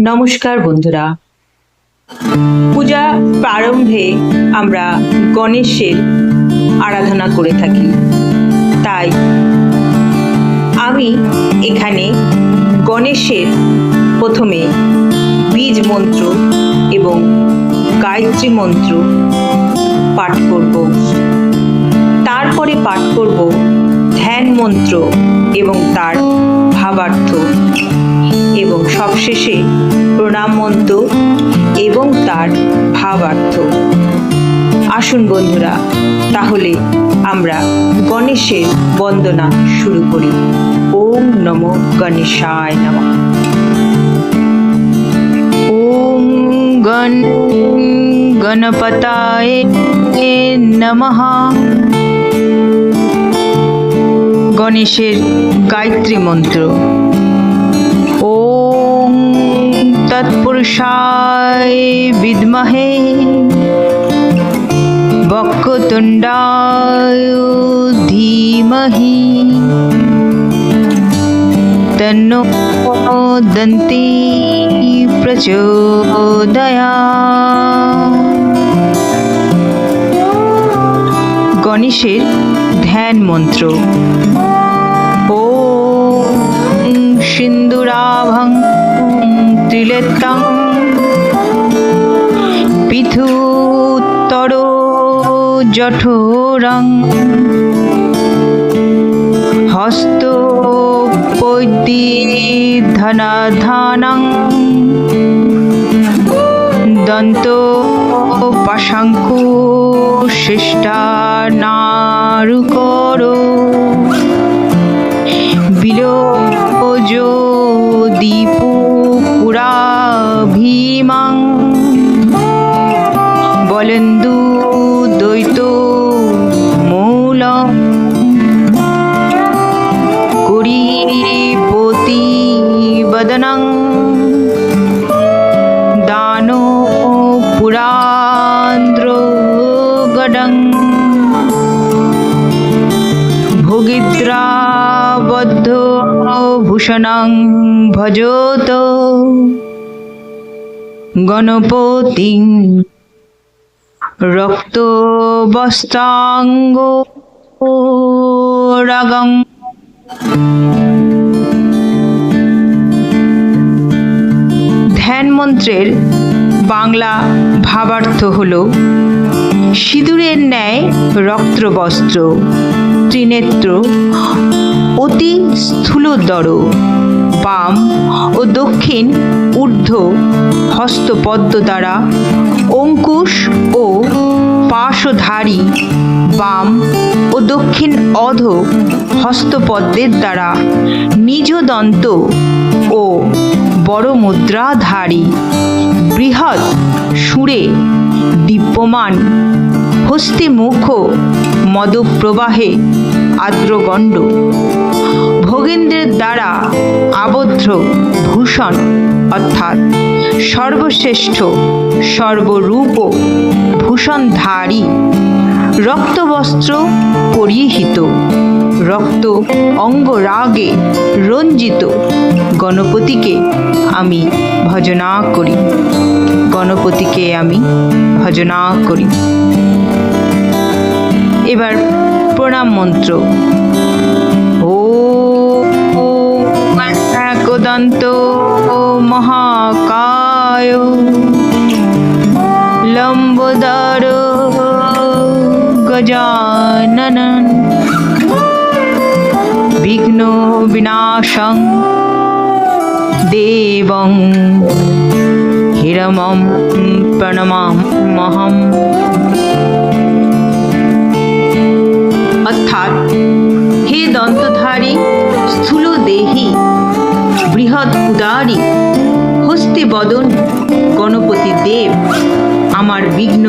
নমস্কার বন্ধুরা। পূজা প্রারম্ভে আমরা গণেশের আরাধনা করে থাকি। তাই আমি এখানে গণেশের প্রথমে বীজ মন্ত্র এবং গায়ত্রী মন্ত্র পাঠ করব। তারপরে পাঠ করব ধ্যান মন্ত্র এবং তার ভাবার্থ। এবং সবশেষে প্রণাম মন্ত্র এবং তার ভাবার্থ। আসুন বন্ধুরা, তাহলে আমরা গণেশের বন্দনা শুরু করি। ওম নম গণেশায় নমঃ। ওম গণ, গণপতায় নমঃ। গণেশের গায়ত্রী মন্ত্র। তৎপুরুষায় বিদ্মহে। বক্রতুণ্ডায় ধীমহি তন্নো দন্তি প্রচোদয়া। গণেশের ধ্যান মন্ত্র জঠোরং হস্ত ধনাধানং দন্ত পাশাঙ্কু শিষ্টানারুকরো। বিলোজ দীপু পুরা ভীমাং বলেন্দু দ্বৈত মূল করিপতি বদনং। দানো পুরান্দ্র গডং ভোগিদ্রাবদ্ধ ভূষণং ভজত। গণপতি রক্ত বস্তাঙ্গ রাগং ধ্যান মন্ত্রের বাংলা ভাবার্থ হল, সিঁদুরের ন্যায় রক্তবস্ত্র, ত্রিনেত্র, অতি স্থূলদর বাম ও দক্ষিণ ঊর্ধ্ব হস্তপদ্ম দ্বারা অঙ্কুশ ও পার্শ্বধারী বাম ও দক্ষিণ অধ হস্তপদ্মের দ্বারা নিজ দন্ত ও বড় মুদ্রাধারী বৃহৎ সুরে দীপ্যমান হস্তে মুখ মদপ্রবাহে আর্দ্রগণ্ড ভোগেন্দ্রের দ্বারা আবদ্ধ ভূষণ অর্থাৎ সর্বশ্রেষ্ঠ, সর্বরূপ ভূষণধারী রক্তবস্ত্র পরিহিত। রক্ত অঙ্গরাগে রঞ্জিত। গণপতিকে আমি ভজনা করি। গণপতিকে আমি ভজনা করি। এবার প্রণাম মন্ত্র। বিঘ্ন বিনাশং দেবং হিরমম প্রণমামহম অর্থাৎ হে দন্তধারী, স্থূল দেহি, বৃহৎ উদারী, হস্তে বদন, গণপতি দেব, আমার বিঘ্ন